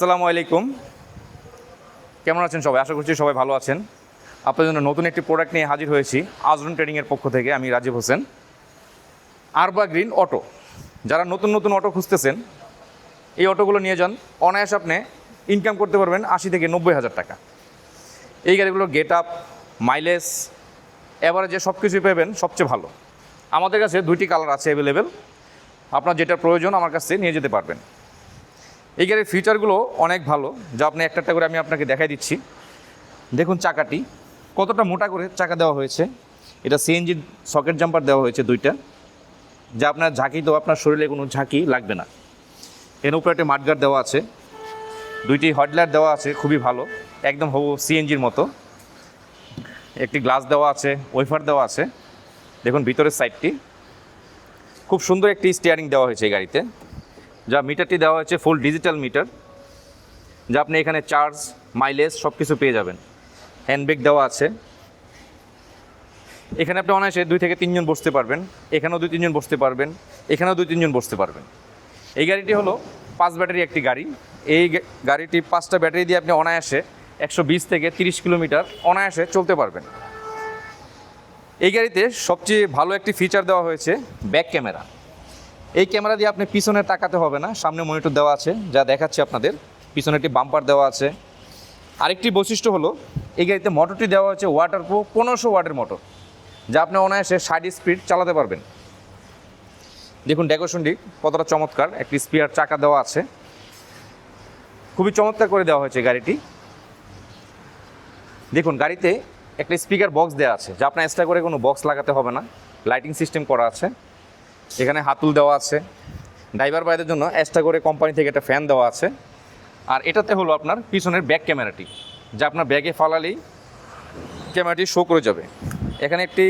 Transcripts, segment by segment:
আসসালামু আলাইকুম। কেমন আছেন সবাই? আশা করছি সবাই ভালো আছেন। আপনাদের জন্য নতুন একটি প্রোডাক্ট নিয়ে হাজির হয়েছি আজরুন ট্রেডিংয়ের পক্ষ থেকে আমি রাজীব হোসেন। আরবা গ্রিন অটো যারা নতুন নতুন অটো খুঁজতেছেন, এই অটোগুলো নিয়ে যান। অনায়াস আপনি ইনকাম করতে পারবেন আশি থেকে নব্বই হাজার টাকা। এই গাড়িগুলোর গেট আপ মাইলেজ এভারেজে সব কিছুই পাবেন সবচেয়ে ভালো। আমাদের কাছে দুইটি কালার আছে অ্যাভেলেবেল আপনার যেটা প্রয়োজন আমার কাছে নিয়ে যেতে পারবেন। এই গাড়ির ফিচারগুলো অনেক ভালো। যা আপনি একটা একটা করে আমি আপনাকে দেখাই দিচ্ছি। দেখুন চাকাটি, কতটা মোটা করে চাকা দেওয়া হয়েছে। এটা সিএনজি সকেট জাম্পার দেওয়া হয়েছে দুইটা। যা আপনার ঝাঁকি, তো আপনার শরীরে কোনো ঝাঁকি লাগবে না। এর উপরে একটা মাঠগার্ড দেওয়া আছে। দুইটি হডলার দেওয়া আছে, খুবই ভালো। একদম হবু সিএনজির মতো। একটি গ্লাস দেওয়া আছে ওয়েফার দেওয়া আছে। দেখুন ভিতরের সাইডটি খুব সুন্দর একটি স্টিয়ারিং দেওয়া হয়েছে এই গাড়িতে। যা মিটারটি দেওয়া হয়েছে ফুল ডিজিটাল মিটার যা আপনি এখানে চার্জ মাইলেজ সব কিছু পেয়ে যাবেন। হ্যান্ডব্রেক দেওয়া আছে। এখানে আপনি অনায়াসে দুই থেকে তিনজন বসতে পারবেন, এখানেও দুই তিনজন বসতে পারবেন, এখানেও দুই তিনজন বসতে পারবেন। এই গাড়িটি হলো পাঁচ ব্যাটারি একটি গাড়ি। এই গাড়িটি পাঁচটা ব্যাটারি দিয়ে আপনি অনায়াসে একশো বিশ থেকে তিরিশ কিলোমিটার অনায়াসে চলতে পারবেন। এই গাড়িতে সবচেয়ে ভালো একটি ফিচার দেওয়া হয়েছে ব্যাক ক্যামেরা এই ক্যামেরা দিয়ে আপনি পিছনে তাকাতে হবে না, সামনে মনিটর দেওয়া আছে, যা দেখাচ্ছি আপনাদের। পিছনে একটি বাম্পার দেওয়া আছে। আরেকটি বৈশিষ্ট্য হলো, এই গাড়িতে মোটরটি দেওয়া হচ্ছে ওয়াটার প্রুফ পনেরোশো ওয়াটের মোটর যা আপনি অনায়াসে ষাট স্পিড চালাতে পারবেন। দেখুন ডেকোরেশনটি কতটা চমৎকার, একটি স্পিয়ার চাকা দেওয়া আছে। খুবই চমৎকার করে দেওয়া হয়েছে গাড়িটি। দেখুন, গাড়িতে একটা স্পিকার বক্স দেওয়া আছে, যা আপনার এক্সট্রা করে কোনো বক্স লাগাতে হবে না। লাইটিং সিস্টেম করা আছে। এখানে হাতুল দেওয়া আছে। ড্রাইভার বাইদের জন্য এক্সট্রা করে কোম্পানি থেকে একটা ফ্যান দেওয়া আছে। আর এটাতে হলো আপনার পিছনের ব্যাক ক্যামেরাটি যা আপনার ব্যাগে ফালালেই ক্যামেরাটি শো করে যাবে। এখানে একটি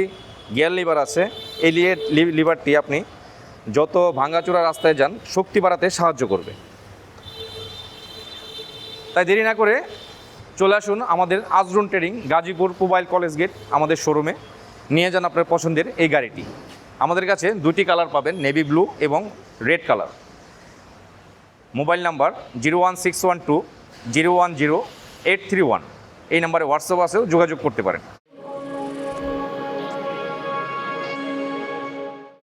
গিয়ার লিভার আছে। এই লিভারটি আপনি যত ভাঙাচোরা রাস্তায় যান, শক্তি বাড়াতে সাহায্য করবে। তাই দেরি না করে চলে আসুন আমাদের আজরুন trading Gazipur mobile college gate আমাদের শোরুমে নিয়ে যান আপনার পছন্দের এই গাড়িটি। আমাদের কাছে দুটি কালার পাবেন, নেভি ব্লু এবং red colour. Mobile number zero one six one two, zero one zero eight three one. এই নাম্বারে হোয়াটসঅ্যাপ আছেও যোগাযোগ করতে পারেন।